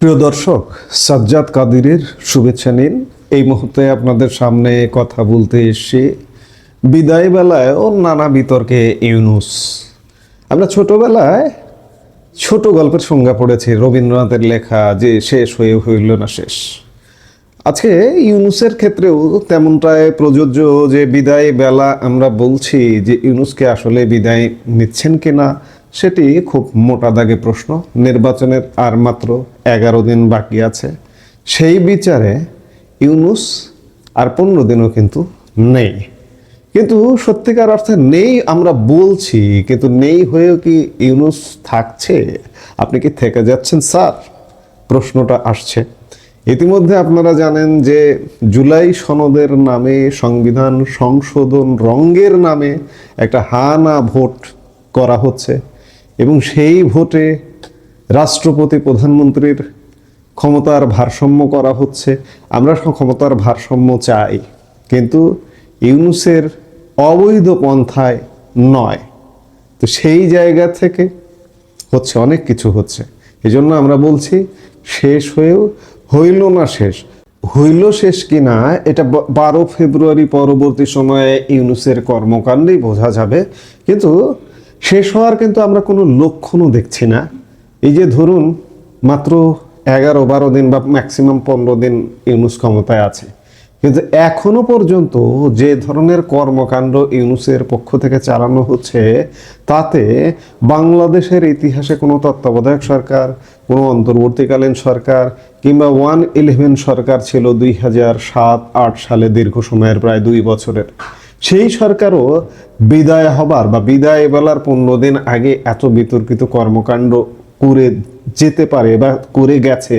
প্রিয় দর্শক, সাজ্জাদ কাদিরের শুভেচ্ছা নিন। এই মুহূর্তে আপনাদের সামনে কথা বলতে এসছি বিদায় বেলায় ও নানা বিতর্কে ইউনুস। আমরা ছোটবেলায় ছোট গল্পের সংজ্ঞা পড়েছি, রবীন্দ্রনাথের লেখা যে শেষ হয়ে হইল না শেষ। আজকে ইউনুসের ক্ষেত্রেও তেমনটাই প্রযোজ্য যে বিদায় বেলা আমরা বলছি যে ইউনুসকে আসলে বিদায় নিচ্ছেন কিনা সেটি খুব মোটা দাগে প্রশ্ন। নির্বাচনের আর মাত্র এগারো দিন বাকি আছে। সেই বিচারে ইউনুস আর পনেরো দিনও কিন্তু নেই। কিন্তু সত্যিকার অর্থে নেই আমরা বলছি, কিন্তু নেই হয়েও কি ইউনুস থাকছে? আপনি কি থেকে যাচ্ছেন, স্যার? প্রশ্নটা আসছে। ইতিমধ্যে আপনারা জানেন যে জুলাই সনদের নামে, সংবিধান সংশোধন রঙ্গের নামে একটা হানা ভোট করা হচ্ছে। এবং সেই ভোটে রাষ্ট্রপতি প্রধানমন্ত্রীর ক্ষমতার ভারসাম্য করা হচ্ছে। আমরা ক্ষমতার ভারসাম্য চাই। কিন্তু ইউনুসের অবৈধ পন্থায় নয়। তো সেই জায়গা থেকে হচ্ছে, অনেক কিছু হচ্ছে। এই জন্য আমরা বলছি, শেষ হয়েও হইল না শেষ। হইল শেষ কি না, এটা বারো ফেব্রুয়ারি পরবর্তী সময়ে ইউনুসের কর্মকাণ্ডেই বোঝা যাবে। কিন্তু শেষ হওয়ার কিন্তু আমরা কোনো লক্ষণও দেখছি না। এই যে ধরুন, মাত্র এগারো বারো দিন বা ম্যাক্সিমাম পনেরো দিন ইউনুস ক্ষমতায় আছে। কিন্তু এখনও পর্যন্ত যে ধরনের কর্মকাণ্ড ইউনুসের পক্ষ থেকে চালানো হচ্ছে, তাতে বাংলাদেশের ইতিহাসে কোনো তত্ত্বাবধায়ক সরকার, কোনো অন্তর্বর্তীকালীন সরকার কিংবা ওয়ান ইলেভেন সরকার ছিল দুই হাজার সাত আট সালে দীর্ঘ সময়ের, প্রায় দুই বছরের। সেই সরকারও বিদায় হবার বা বিদায় বেলার পনেরো দিন আগে এত বিতর্কিত কর্মকাণ্ড করে যেতে পারে বা করে গেছে,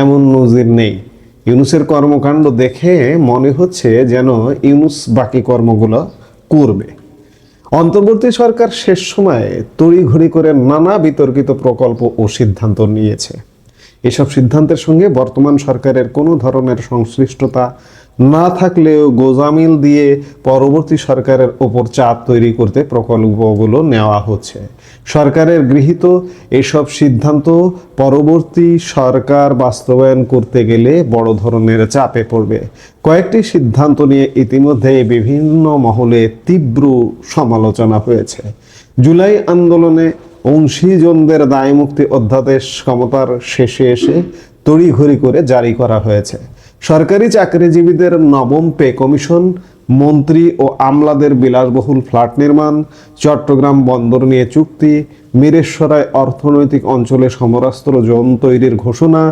এমন নজির নেই। ইউনুসের কর্মকাণ্ড দেখে মনে হচ্ছে যেন ইউনুস বাকি কর্মগুলো করবে। অন্তর্বর্তী সরকার শেষ সময়ে তড়িঘড়ি করে নানা বিতর্কিত প্রকল্প ও সিদ্ধান্ত নিয়েছে। এসব সিদ্ধান্তের সঙ্গে বর্তমান সরকারের কোনো ধরনের সংশ্লিষ্টতা না থাকলেও গোজামিল দিয়ে পরবর্তী সরকারের ওপর চাপ তৈরি করতে প্রকল্পগুলো নেওয়া হচ্ছে। সরকারের গৃহীত এসব সিদ্ধান্ত পরবর্তী সরকার বাস্তবায়ন করতে গেলে বড় ধরনের চাপে পড়বে। কয়েকটি সিদ্ধান্ত নিয়ে ইতিমধ্যে বিভিন্ন মহলে তীব্র সমালোচনা হয়েছে। জুলাই আন্দোলনে অংশীজনদের দায়মুক্তি অধ্যাদেশ ক্ষমতার শেষে এসে তড়িঘড়ি করে জারি করা হয়েছে। সরকারি চাকরিজীবীদের নবম পে কমিশন, মন্ত্রী ও আমলাদের বিলাসবহুল ফ্ল্যাট নির্মাণ, চট্টগ্রাম বন্দর নিয়ে চুক্তি, মিরেশ্বরায় অর্থনৈতিক অঞ্চলে সমরাস্ত্র জোন তৈরির ঘোষণা,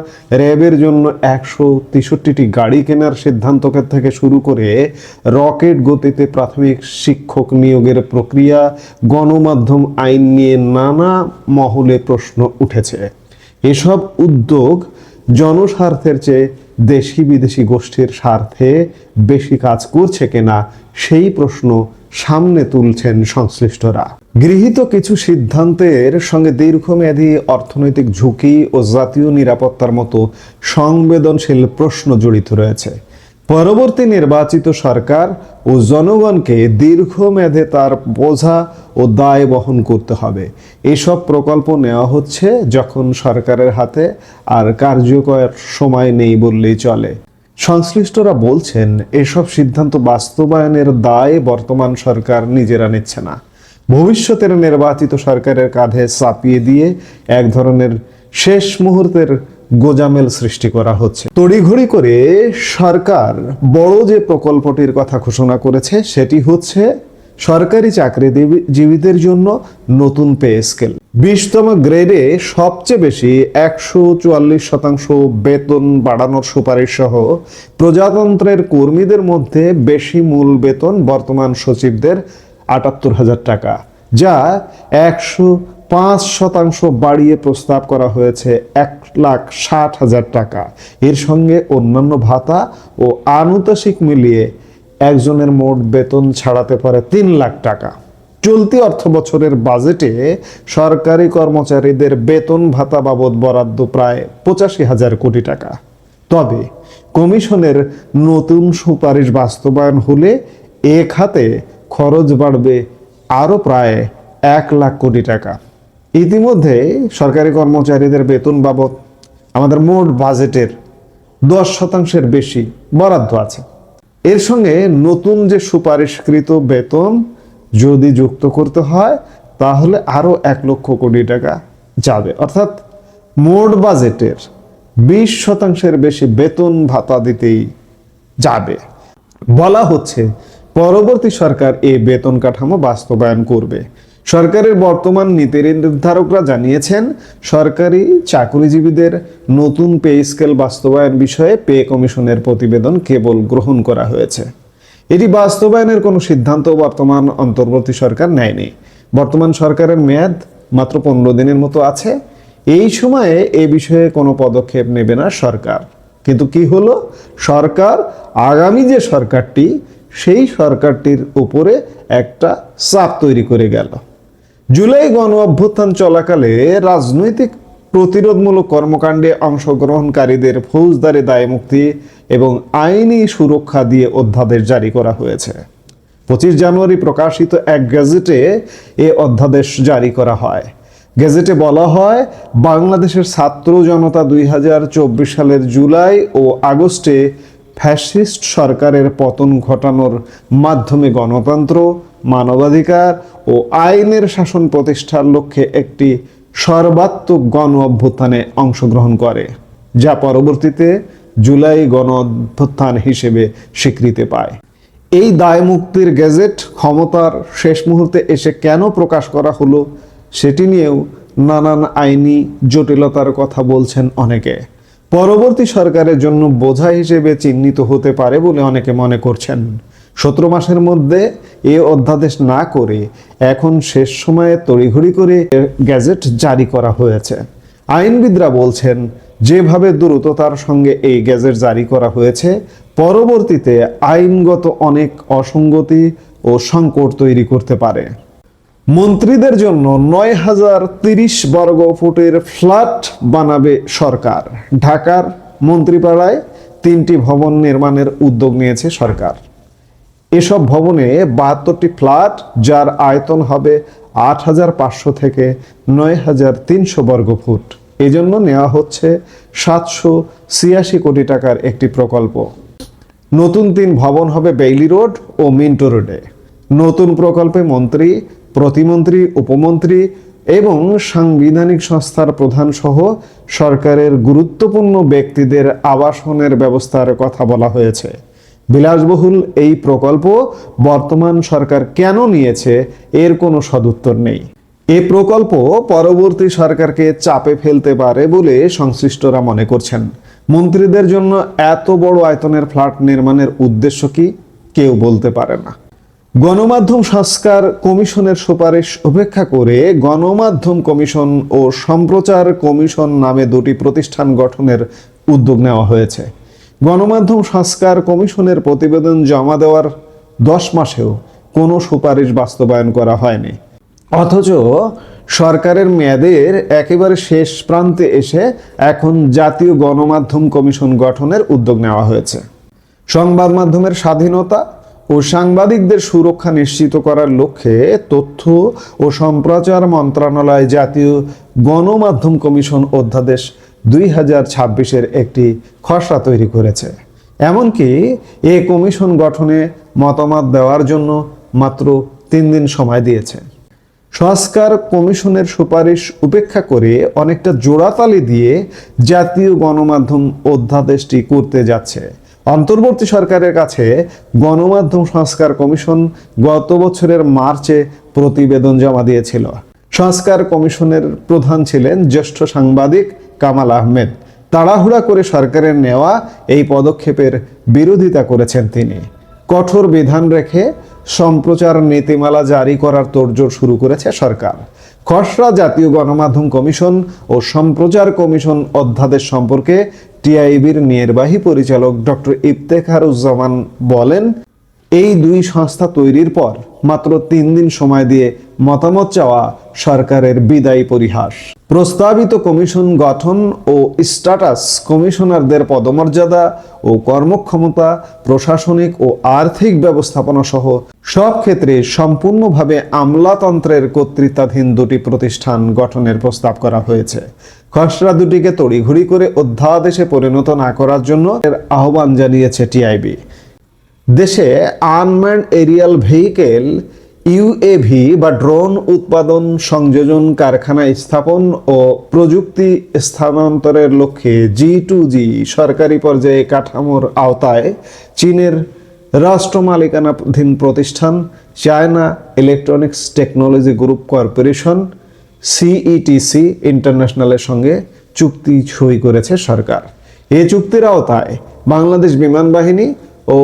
র্যাবের জন্য একশো তেষট্টিটি গাড়ি কেনার সিদ্ধান্ত থেকে শুরু করে রকেট গতিতে প্রাথমিক শিক্ষক নিয়োগের প্রক্রিয়া, গণমাধ্যম আইন নিয়ে নানা মহলে প্রশ্ন উঠেছে। এসব উদ্যোগ জনস্বার্থের চেয়ে দেশি বিদেশি গোষ্ঠীর স্বার্থে বেশি কাজ করছে কিনা সেই প্রশ্ন সামনে তুলছেন সংশ্লিষ্টরা। গৃহীত কিছু সিদ্ধান্তের সঙ্গে দীর্ঘমেয়াদী অর্থনৈতিক ঝুঁকি ও জাতীয় নিরাপত্তার মতো সংবেদনশীল প্রশ্ন জড়িত রয়েছে। পরবর্তী নির্বাচিত সরকার ও জনগণকে দীর্ঘমেয়াদে তার বোঝা ও দায় বহন করতে হবে। এসব প্রকল্প নেওয়া হচ্ছে যখন সরকারের হাতে আর কার্যকর সময় নেই বললেই চলে। সংশ্লিষ্টরা বলছেন, এসব সিদ্ধান্ত বাস্তবায়নের দায় বর্তমান সরকার নিজেরা নিচ্ছে না। ভবিষ্যতের নির্বাচিত সরকারের কাঁধে চাপিয়ে দিয়ে এক ধরনের শেষ মুহূর্তের গোজামেল সৃষ্টি করা হচ্ছে। তড়িঘড়ি করে সরকার বড় যে প্রকল্পটির কথা ঘোষণা করেছে, সেটি হচ্ছে সরকারি চাকরিজীবীদের জন্য নতুন পে স্কেল। বিশতম গ্রেডে সবচেয়ে বেশি একশো চুয়াল্লিশ শতাংশ বেতন বাড়ানোর সুপারিশ সহ প্রজাতন্ত্রের কর্মীদের মধ্যে বেশি মূল বেতন বর্তমান সচিবদের আটাত্তর হাজার টাকা, যা একশো পাঁচ শতাংশ বাড়িয়ে প্রস্তাব করা হয়েছে এক লাখ ষাট হাজার টাকা। এর সঙ্গে অন্যান্য ভাতা ও আনুতাসিক মিলিয়ে একজনের মোট বেতন ছাড়াতে পারে তিন লাখ টাকা। চলতি অর্থ বছরের বাজেটে সরকারি কর্মচারীদের বেতন ভাতা বাবদ বরাদ্দ প্রায় পঁচাশি হাজার কোটি টাকা। তবে কমিশনের নতুন সুপারিশ বাস্তবায়ন হলে এ খাতে খরচ বাড়বে আরও প্রায় এক লাখ কোটি টাকা। ইতিমধ্যে সরকারি কর্মচারীদের বেতন বাবদ আমাদের মোট বাজেটের দশ শতাংশের বেশি বরাদ্দ আছে। এর সঙ্গে নতুন যে সুপারিশকৃত বেতন যদি যুক্ত করতে হয়, তাহলে আরও এক লক্ষ কোটি টাকা যাবে। অর্থাৎ মোট বাজেটের বিশ শতাংশের বেশি বেতন ভাতা দিতেই যাবে। বলা হচ্ছে, পরবর্তী সরকার এই বেতন কাঠামো বাস্তবায়ন করবে। সরকারের বর্তমান নীতি নির্ধারকরা জানিয়েছেন, সরকারি চাকরিজীবীদের নতুন পে স্কেল বাস্তবায়ন বিষয়ে পে কমিশনের প্রতিবেদন কেবল গ্রহণ করা হয়েছে। এটি বাস্তবায়নের কোনো সিদ্ধান্ত বর্তমান অন্তর্বর্তী সরকার নেয়নি। বর্তমান সরকারের মেয়াদ মাত্র পনেরো দিনের মতো আছে। এই সময়ে এ বিষয়ে কোনো পদক্ষেপ নেবে না সরকার। কিন্তু কি হলো? সরকার, আগামী যে সরকারটি, সেই সরকারটির উপরে একটা চাপ তৈরি করে গেল। জুলাই গণ অভ্যুত্থান চলাকালে রাজনৈতিক প্রতিরোধমূলক কর্মকাণ্ডে অংশগ্রহণকারীদের ফৌজদারি দায়মুক্তি এবং আইনি সুরক্ষা দিয়ে অধ্যাদেশ জারি করা হয়েছে। পঁচিশ জানুয়ারি প্রকাশিত এক গেজেটে এ অধ্যাদেশ জারি করা হয়। গেজেটে বলা হয়, বাংলাদেশের ছাত্র জনতা দুই হাজার চব্বিশ সালের জুলাই ও আগস্টে ফ্যাসিস্ট সরকারের পতন ঘটানোর মাধ্যমে গণতন্ত্র, মানবাধিকার ও আইনের শাসন প্রতিষ্ঠার লক্ষ্যে একটি সর্বাত্মক গণ অভ্যুত্থানে অংশগ্রহণ করে, যা পরবর্তীতে জুলাই গণ অভ্যুত্থান হিসেবে স্বীকৃতি পায়। এই দায় মুক্তির গেজেট ক্ষমতার শেষ মুহূর্তে এসে কেন প্রকাশ করা হলো, সেটি নিয়েও নানান আইনি জটিলতার কথা বলছেন অনেকে। পরবর্তী সরকারের জন্য বোঝা হিসেবে চিহ্নিত হতে পারে বলে অনেকে মনে করছেন। সতেরো মাসের মধ্যে এ অধ্যাদেশ না করে এখন শেষ সময়ে তড়িঘড়ি করে গ্যাজেট জারি করা হয়েছে। আইনবিদরা বলছেন, যেভাবে দ্রুততার সঙ্গে এই গ্যাজেট জারি করা হয়েছে, পরবর্তীতে আইনগত অনেক অসঙ্গতি ও সংকট তৈরি করতে পারে। মন্ত্রীদের জন্য নয় হাজার তিরিশ বর্গ ফুটের ফ্ল্যাট বানাবে সরকার। ঢাকার মন্ত্রীপাড়ায় তিনটি ভবন নির্মাণের উদ্যোগ নিয়েছে সরকার। এসব ভবনে বাহাত্তরটি ফ্ল্যাট, যার আয়তন হবে আট হাজার পাঁচশো থেকে নয় হাজার তিনশো বর্গ ফুট। এজন্য নেওয়া হচ্ছে সাতশো ছিয়াশি কোটি টাকার একটি প্রকল্প। নতুন তিন ভবন হবে বেইলি রোড ও মিন্টো রোডে। নতুন প্রকল্পে মন্ত্রী প্রতিমন্ত্রী, উপমন্ত্রী এবং সাংবিধানিক সংস্থার প্রধান সহ সরকারের গুরুত্বপূর্ণ ব্যক্তিদের আবাসনের ব্যবস্থার কথা বলা হয়েছে। বিলাসবহুল এই প্রকল্প বর্তমান সরকার কেন নিয়েছে এর কোনো সদুত্তর নেই। এ প্রকল্প পরবর্তী সরকারকে চাপে ফেলতে পারে বলে সংশ্লিষ্টরা মনে করছেন। মন্ত্রীদের জন্য এত বড় আয়তনের ফ্ল্যাট নির্মাণের উদ্দেশ্য কি? কেউ বলতে পারে না। গণমাধ্যম সংস্কার কমিশনের সুপারিশ উপেক্ষা করে গণমাধ্যম কমিশন ও সম্প্রচার কমিশন নামে দুটি প্রতিষ্ঠান গঠনের উদ্যোগ নেওয়া হয়েছে। গণমাধ্যম সংস্কার কমিশনের প্রতিবেদন জমা দেওয়ার দশ মাসেও কোনো সুপারিশ বাস্তবায়ন করা হয়নি। অথচ সরকারের মেয়াদের একেবারে শেষ প্রান্তে এসে এখন জাতীয় গণমাধ্যম কমিশন গঠনের উদ্যোগ নেওয়া হয়েছে। সংবাদ মাধ্যমের স্বাধীনতা ও সাংবাদিকদের সুরক্ষা নিশ্চিত করার লক্ষ্যে তথ্য ও সম্প্রচার মন্ত্রণালয় জাতীয় গণমাধ্যম কমিশন অধ্যাদেশ দুই হাজার ছাব্বিশের একটি খসড়া তৈরি করেছে। এমনকি এ কমিশন গঠনে মতামত দেওয়ার জন্য মাত্র তিন দিন সময় দিয়েছে। সংস্কার কমিশনের সুপারিশ উপেক্ষা করে অনেকটা জোড়াতালি দিয়ে জাতীয় গণমাধ্যম অধ্যাদেশটি করতে যাচ্ছে। অন্তর্বর্তী সরকারের কাছে গণমাধ্যম সংস্কার কমিশন গত বছরের মার্চে প্রতিবেদন জমা দিয়েছিল। সংস্কার কমিশনের প্রধান ছিলেন জ্যেষ্ঠ সাংবাদিক কামাল আহমেদ। তাড়াহুড়া করে সরকারের নেওয়া এই পদক্ষেপের বিরোধিতা করেছেন তিনি। কঠোর বিধান রেখে সম্প্রচার নীতিমালা জারি করার তোড়জোড় শুরু করেছে সরকার। খসড়া জাতীয় গণমাধ্যম কমিশন ও সম্প্রচার কমিশন অধ্যাদেশ সম্পর্কে টিআইবির নির্বাহী পরিচালক ডক্টর ইফতেখারুজ্জামান বলেন, এই দুই সংস্থা তৈরির পর মাত্র তিন দিন সময় দিয়ে মতামত চাওয়া সরকারের বিদায়ী পরিহাস। প্রস্তাবিত কমিশন গঠন ও স্ট্যাটাস কমিশনারদের পদমর্যাদা ও কর্মক্ষমতা, প্রশাসনিক ও আর্থিক ব্যবস্থাপনা সহ সব ক্ষেত্রে সম্পূর্ণভাবে আমলাতন্ত্রের কর্তৃত্বাধীন দুটি প্রতিষ্ঠান গঠনের প্রস্তাব করা হয়েছে। খসড়া দুটিকে তড়িঘড়ি করে অধ্যাদেশে পরিণত না করার জন্য এর আহ্বান জানিয়েছে টিআইবি। দেশে আনম্যান্ড এরিয়াল ভেহিকেল ইউএভি বা ড্রোন উৎপাদন সংযোজন কারখানা স্থাপন ও প্রযুক্তি স্থানান্তরের লক্ষ্যে জি টু জি সরকারি পর্যায়ে কাঠামোর আওতায় চীনের রাষ্ট্র মালিকানাধীন প্রতিষ্ঠান China electronics technology group corporation CETC ইন্টারন্যাশনালের সঙ্গে চুক্তি সই করেছে সরকার। এই চুক্তির আওতায় বাংলাদেশ বিমান বাহিনী ও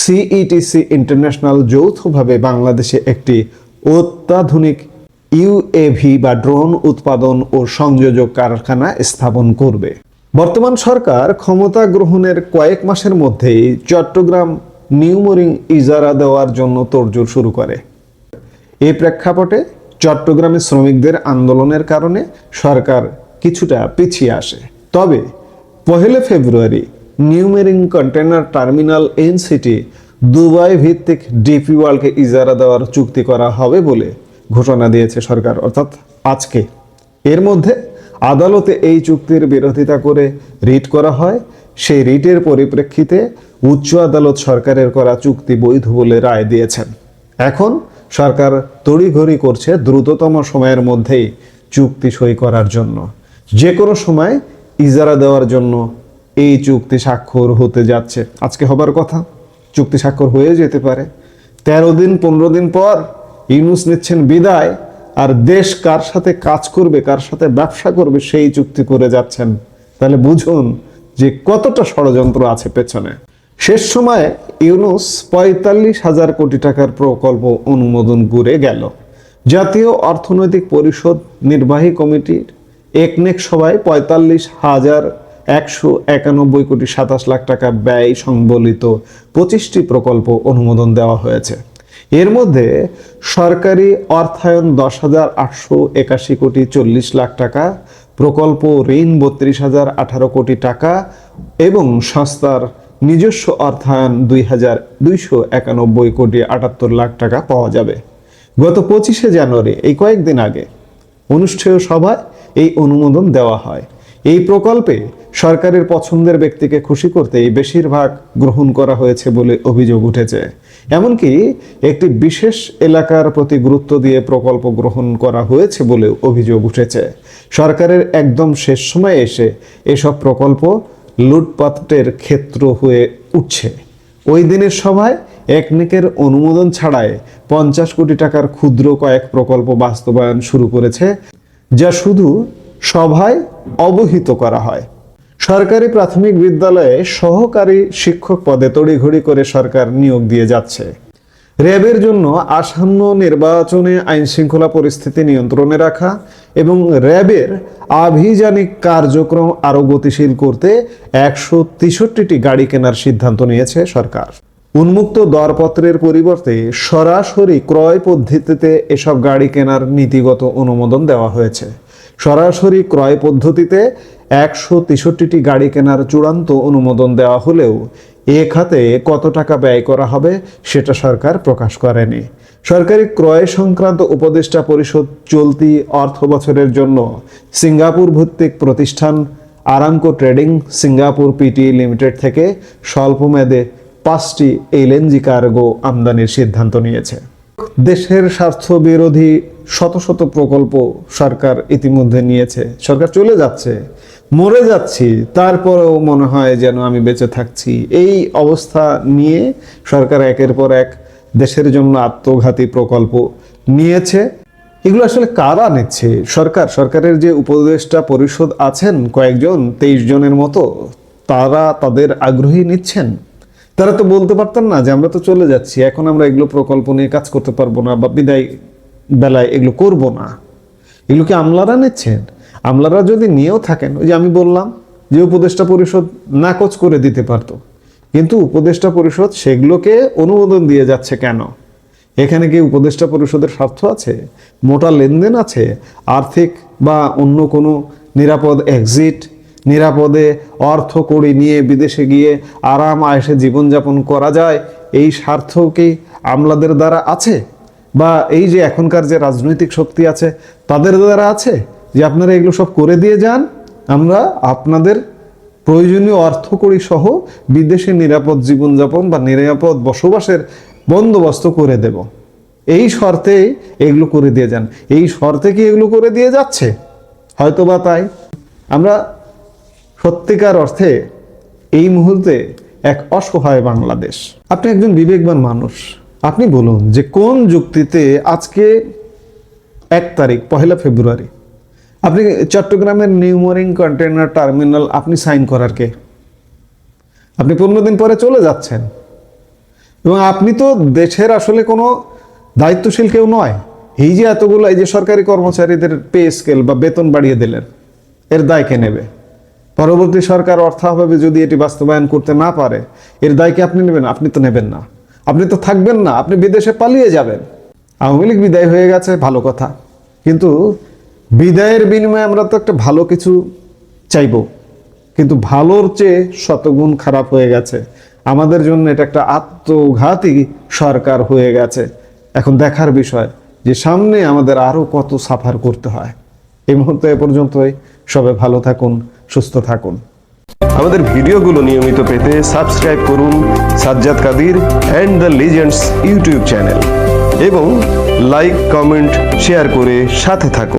সিইটিসি ইন্টারন্যাশনাল যৌথভাবে বাংলাদেশে একটি অত্যাধুনিক ইউএভি বা ড্রোন উৎপাদন ও সংযোজক কারখানা স্থাপন করবে। বর্তমান সরকার ক্ষমতা গ্রহণের কয়েক মাসের মধ্যেই চট্টগ্রাম নিউমোরিং ইজারা দেওয়ার জন্য তোড়জোড় শুরু করে। এই প্রেক্ষাপটে চট্টগ্রামে শ্রমিকদের আন্দোলনের কারণে সরকার কিছুটা পিছিয়ে আসে। তবে পহেলে February new mooring container terminal NCT Dubai ভিত্তিক ডিপি ওয়ার্ল্ডকে ইজারা দেওয়ার চুক্তি করা হবে বলে ঘোষণা দিয়েছে সরকার। অর্থাৎ আজকে এর মধ্যে আদালতে এই চুক্তির বিরোধিতা করে রিট করা হয়। সেই রিটের পরিপ্রেক্ষিতে উচ্চ আদালত সরকারের করা চুক্তি বৈধ বলে রায় দিয়েছেন। এখন সরকার তড়িঘড়ি করছে দ্রুততম সময়ের মধ্যেই চুক্তি সই করার জন্য। যে কোনো সময় ইজারা দেওয়ার জন্য এই চুক্তি স্বাক্ষর হতে যাচ্ছে। আজকে হবার কথা, চুক্তি স্বাক্ষর হয়ে যেতে পারে। তেরো দিন, পনেরো দিন পর ইউনুস নিচ্ছেন বিদায়, আর দেশ কার সাথে কাজ করবে, কার সাথে ব্যবসা করবে সেই চুক্তি করে যাচ্ছেন। তাহলে বুঝুন যে কতটা ষড়যন্ত্র আছে পেছনে। শেষ সময়ে ইউনুস পঁয়তাল্লিশ হাজার কোটি টাকার প্রকল্প অনুমোদন করে গেল। জাতীয় অর্থনৈতিক পরিষদ নির্বাহী কমিটির একনেক সভায় পঁয়তাল্লিশ হাজার একশো একানব্বই কোটি সাতাশ লাখ টাকা ব্যয় সংবলিত পঁচিশটি প্রকল্প অনুমোদন দেওয়া হয়েছে। এর মধ্যে সরকারি অর্থায়ন দশ হাজার আটশো একাশি কোটি চল্লিশ লাখ টাকা, প্রকল্প ঋণ বত্রিশ হাজার আঠারো কোটি টাকা এবং সংস্থার নিজস্ব অর্থায়ন দুই হাজার দুইশো একানব্বই কোটি আটাত্তর লাখ টাকা পাওয়া যাবে। গত পঁচিশে জানুয়ারি, এই কয়েকদিন আগে, অনুষ্ঠেয় সভায় এই অনুমোদন দেওয়া হয়। এই প্রকল্পে সরকারের পছন্দের ব্যক্তিকে খুশি করতেই বেশিরভাগ গ্রহণ করা হয়েছে বলে অভিযোগ উঠেছে। এমনকি একটি বিশেষ এলাকার প্রতি গুরুত্ব দিয়ে প্রকল্প গ্রহণ করা হয়েছে বলে অভিযোগ উঠেছে। সরকারের একদম শেষ সময়ে এসে এসব প্রকল্প লুটপাটের ক্ষেত্র হয়ে উঠছে। ওই দিনের সভায় একনেকের অনুমোদন ছাড়াই পঞ্চাশ কোটি টাকার ক্ষুদ্র কয়েক প্রকল্প বাস্তবায়ন শুরু করেছে, যা শুধু সভায় অবহিত করা হয়। সরকারি প্রাথমিক বিদ্যালয়ে সহকারী শিক্ষক পদে তড়িঘড়ি করে সরকার নিয়োগ দিয়ে যাচ্ছে। র্যাবের জন্য আসন্ন নির্বাচনে আইনশৃঙ্খলা পরিস্থিতি নিয়ন্ত্রণে রাখা এবং র্যাবের আভিযানিক কার্যক্রম আরও গতিশীল করতে একশো তেষট্টিটি গাড়ি কেনার সিদ্ধান্ত নিয়েছে সরকার। উন্মুক্ত দরপত্রের পরিবর্তে সরাসরি ক্রয় পদ্ধতিতে এসব গাড়ি কেনার নীতিগত অনুমোদন দেওয়া হয়েছে। সরাসরি ক্রয় পদ্ধতিতে একশো তেষট্টিটি গাড়ি কেনার চূড়ান্ত অনুমোদন দেওয়া হলেও এ খাতে কত টাকা ব্যয় করা হবে সেটা সরকার প্রকাশ করেনি। সরকারি ক্রয় সংক্রান্ত উপদেষ্টা পরিষদ চলতি অর্থ বছরের জন্য সিঙ্গাপুর ভিত্তিক প্রতিষ্ঠান Aramco trading Singapore PT limited থেকে স্বল্পমেয়াদে পাঁচটি এলএনজি কার্গো আমদানির সিদ্ধান্ত নিয়েছে। দেশের স্বার্থ বিরোধী শত শত প্রকল্প সরকার ইতিমধ্যে নিয়েছে। সরকার চলে যাচ্ছে, মরে যাচ্ছি, তারপরেও মনে হয় যেন আমি বেঁচে থাকছি। এই অবস্থা নিয়ে সরকার একের পর এক দেশের জন্য আত্মঘাতী প্রকল্প নিয়েছে। এগুলো আসলে কারা নিচ্ছে? সরকার, সরকারের যে উপদেষ্টা পরিষদ আছেন কয়েকজন, তেইশ জনের মতো, তারা তাদের আগ্রহী নিচ্ছেন? তারা তো বলতে পারতেন না যে আমরা তো চলে যাচ্ছি, এখন আমরা এগুলো প্রকল্প নিয়ে কাজ করতে পারব না বা বিদায় বেলায় এগুলো করব না। এগুলো কি আমলারা নিচ্ছেন? আমলারা যদি নিয়েও থাকেন, ওই যে আমি বললাম যে উপদেষ্টা পরিষদ নাকচ করে দিতে পারতো। কিন্তু উপদেষ্টা পরিষদ সেগুলোকে অনুমোদন দিয়ে যাচ্ছে কেন? এখানে কি উপদেষ্টা পরিষদের স্বার্থ আছে? মোটা লেনদেন আছে? আর্থিক বা অন্য কোনো নিরাপদ এক্সিট নিরাপদে অর্থ কড়ি নিয়ে বিদেশে গিয়ে আরাম আয়েসে জীবনযাপন করা যায়? এই স্বার্থ কি আমলাদের দ্বারা আছে? বা এই যে এখনকার যে রাজনৈতিক শক্তি আছে, তাদের দ্বারা আছে? যে আপনারা এগুলো সব করে দিয়ে যান, আমরা আপনাদের প্রয়োজনীয় অর্থকড়ি সহ বিদেশে নিরাপদ জীবনযাপন বা নিরাপদ বসবাসের বন্দোবস্ত করে দেব। এই শর্তে এগুলো করে দিয়ে যান। এই শর্তে কি এগুলো করে দিয়ে যাচ্ছে? হয়তো বা তাই। আমরা সত্যিকার অর্থে এই মুহূর্তে এক অসহায় বাংলাদেশ। আপনি একজন বিবেকবান মানুষ। আপনি বলুন যে কোন যুক্তিতে আজকে এক তারিখ, পহেলা ফেব্রুয়ারি আপনি চট্টগ্রামের নিউমোরিং কন্টেনার টার্মিনাল আপনি সাইন করার কে? আপনি পনেরো দিন পরে চলে যাচ্ছেন। এবং আপনি তো দেশের আসলে কোনো দায়িত্বশীল কেউ নয়। এই যে এতগুলো, এই যে সরকারি কর্মচারীদের পে স্কেল বা বেতন বাড়িয়ে দিলেন, এর দায় কে নেবে? পরবর্তী সরকার অর্থাভাবে যদি এটি বাস্তবায়ন করতে না পারে, এর দায় কি আপনি নেবেন? আপনি তো নেবেন না। আপনি তো থাকবেন না, আপনি বিদেশে পালিয়ে যাবেন। আওয়ামী লীগ বিদায় হয়ে গেছে, ভালো কথা। কিন্তু বিদায়ের বিনিময়ে আমরা তো একটা ভালো কিছু চাইব, কিন্তু ভালোর চেয়ে শতগুণ খারাপ হয়ে গেছে। আমাদের জন্য এটা একটা আত্মঘাতী সরকার হয়ে গেছে। এখন দেখার বিষয় যে সামনে আমাদের আরও কত সাফার করতে হয়। এই মুহূর্তে এ পর্যন্তই। সবাই ভালো থাকুন, সুস্থ থাকুন। আমাদের ভিডিওগুলো নিয়মিত পেতে সাবস্ক্রাইব করুন Sajjad Kadir and the legends YouTube channel এবং লাইক, কমেন্ট, শেয়ার করে সাথে থাকুন।